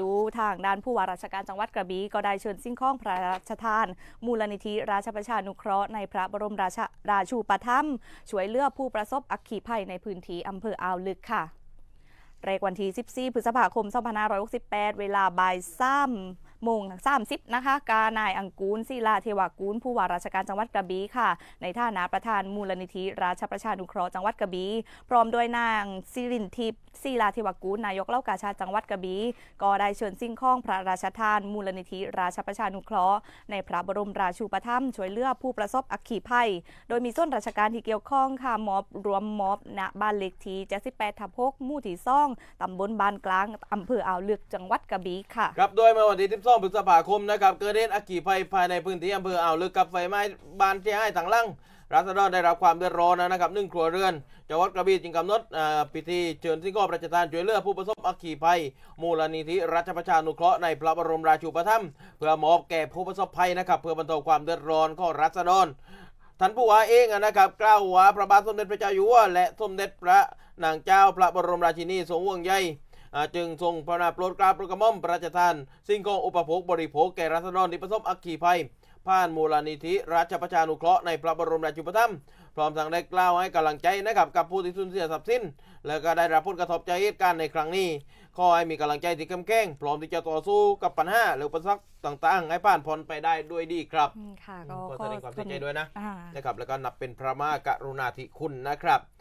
ดูทางด้านผู้ว่าราชการจังหวัดกระบี่ก็ได้เชิญสิ่งข้องพระราชทาน มูลนิธิราชประชานุเคราะห์ในพระบรมราชาราชูปถัมภ์ช่วยเหลือผู้ประสบอัคคีภัยในพื้นที่อำเภออ่าวลึกค่ะเรกวันที่ 14 พฤษภาคม 2568 เวลาบ่าย3 โมง30นะคะ กานายอังกูลศิลาเทวากูล ผู้ว่าราชการจังหวัดกระบี่ค่ะ ในฐานะประธานมูลนิธิ ราชประชานุเคราะห์จังหวัดกระบี่พร้อมด้วยนางสิรินทิพย์ศิลาเทวากูลนายกเล่ากาชาจังหวัดกระบี่ก็ได้เชิญสิ่งของพระราชทาน มูลนิธิ ราชประชานุเคราะห์ในพระบรมราชูปถัมภ์ช่วยเหลือผู้ประสบอัคคีภัย โดยมีส่วนราชการที่เกี่ยวข้องค่ะมอบรวมมอบณบ้านเล็กที่78ทับ6หมู่ที่ซ่องตำบลบานกลางอำเภออ่าวลึกจังหวัดกระบี่ค่ะครับโดยเมื่อวันที่12พฤษภาคมนะครับเกิดเหตุอัคคีภัยภายในพื้นที่อำเภออ่าวลึกกับไฟไหม้บ้านที่ให้ทางล่างรัษฎรได้รับความเดือดร้อนนะครับหนึ่งครัวเรือนจังหวัดกระบี่จึงกำหนดพิธีเชิญสิ่งของพระราทานช่วยเหลือผู้ประสบอัคคีภัย มูลนิธิรัชประชานุเคราะห์ในพระบรมราชูปถัมภ์เพื่อมอบแก่ผู้ประสบภัยนะครับเพื่อบรรเทาความเดือดร้อนของรัษฎรท่านผู้ว่าเองนะครับกล่าวว่าพระบาทสมเด็จพระเจ้าอยู่หัวและสมเด็จพระนางเจ้าพระบรมราชินีทรงห่วงใยอ่ จึงทรงพระนาโปรดเกล้าโปรดกระหม่อมพระราชทาน สิ่งของอุปโภคบริโภคแก่ราษฎรที่ประสบอัคคีภัยผ่านมูลนิธิราชประชานุเคราะห์ในพระบรมราชูปถัมภ์พร้อมทั้งได้กล่าวให้กำลังใจนะครับกับผู้ที่สูญเสียทรัพย์สิน และก็ได้รับผลกระทบจากเหตุการณ์ในครั้งนี้ ขอให้มีกำลังใจที่เข้มแข็งพร้อมที่จะต่อสู้กับปัญหาหรืออุปสรรคต่างๆ ให้ผ่านพ้นไปได้ด้วยดีครับอืมค่ะก็ขอแสดงความเสียใจด้วยนะอ่านะครับแล้วก็นับเป็นพระมหากรุณาธิคุณนะครับ